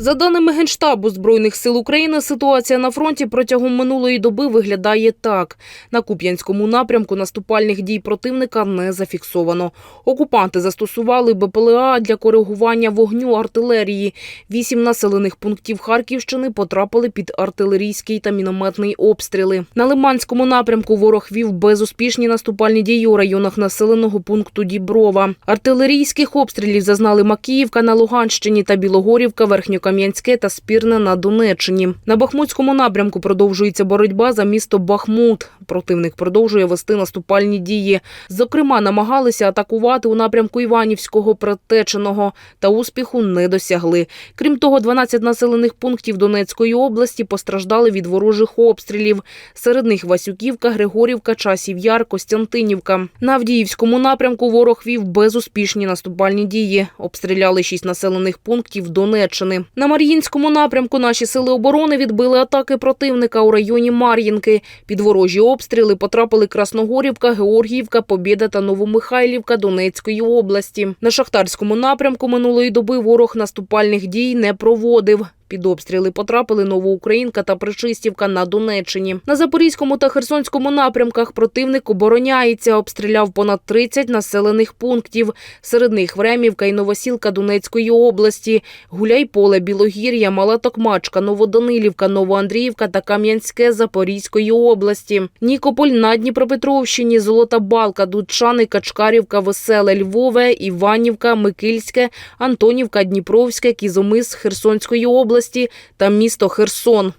За даними Генштабу Збройних сил України, ситуація на фронті протягом минулої доби виглядає так. На Куп'янському напрямку наступальних дій противника не зафіксовано. Окупанти застосували БПЛА для коригування вогню артилерії. Вісім населених пунктів Харківщини потрапили під артилерійський та мінометний обстріли. На Лиманському напрямку ворог вів безуспішні наступальні дії у районах населеного пункту Діброва. Артилерійських обстрілів зазнали Макіївка на Луганщині та Білогорівка, Верхньокам'янське та Спірне на Донеччині. На Бахмутському напрямку продовжується боротьба за місто Бахмут. Противник продовжує вести наступальні дії. Зокрема, намагалися атакувати у напрямку Іванівського Предтеченого та успіху не досягли. Крім того, 12 населених пунктів Донецької області постраждали від ворожих обстрілів. Серед них Васюківка, Григорівка, Часів Яр, Костянтинівка. На Авдіївському напрямку ворог вів безуспішні наступальні дії. Обстріляли шість населених пунктів Донеччини. На Мар'їнському напрямку наші сили оборони відбили атаки противника у районі Мар'їнки. Під ворожі обстріли потрапили Красногорівка, Георгіївка, Побєда та Новомихайлівка Донецької області. На Шахтарському напрямку минулої доби ворог наступальних дій не проводив. Під обстріли потрапили Новоукраїнка та Причистівка на Донеччині. На Запорізькому та Херсонському напрямках противник обороняється, обстріляв понад 30 населених пунктів. Серед них Времівка і Новосілка Донецької області, Гуляйполе, Білогір'я, Мала Токмачка, Новоданилівка, Новоандріївка та Кам'янське Запорізької області. Нікополь на Дніпропетровщині, Золота Балка, Дудчани, Качкарівка, Веселе, Львове, Іванівка, Микильське, Антонівка, Дніпровське, Кізомис Херсонської області та місто Херсон.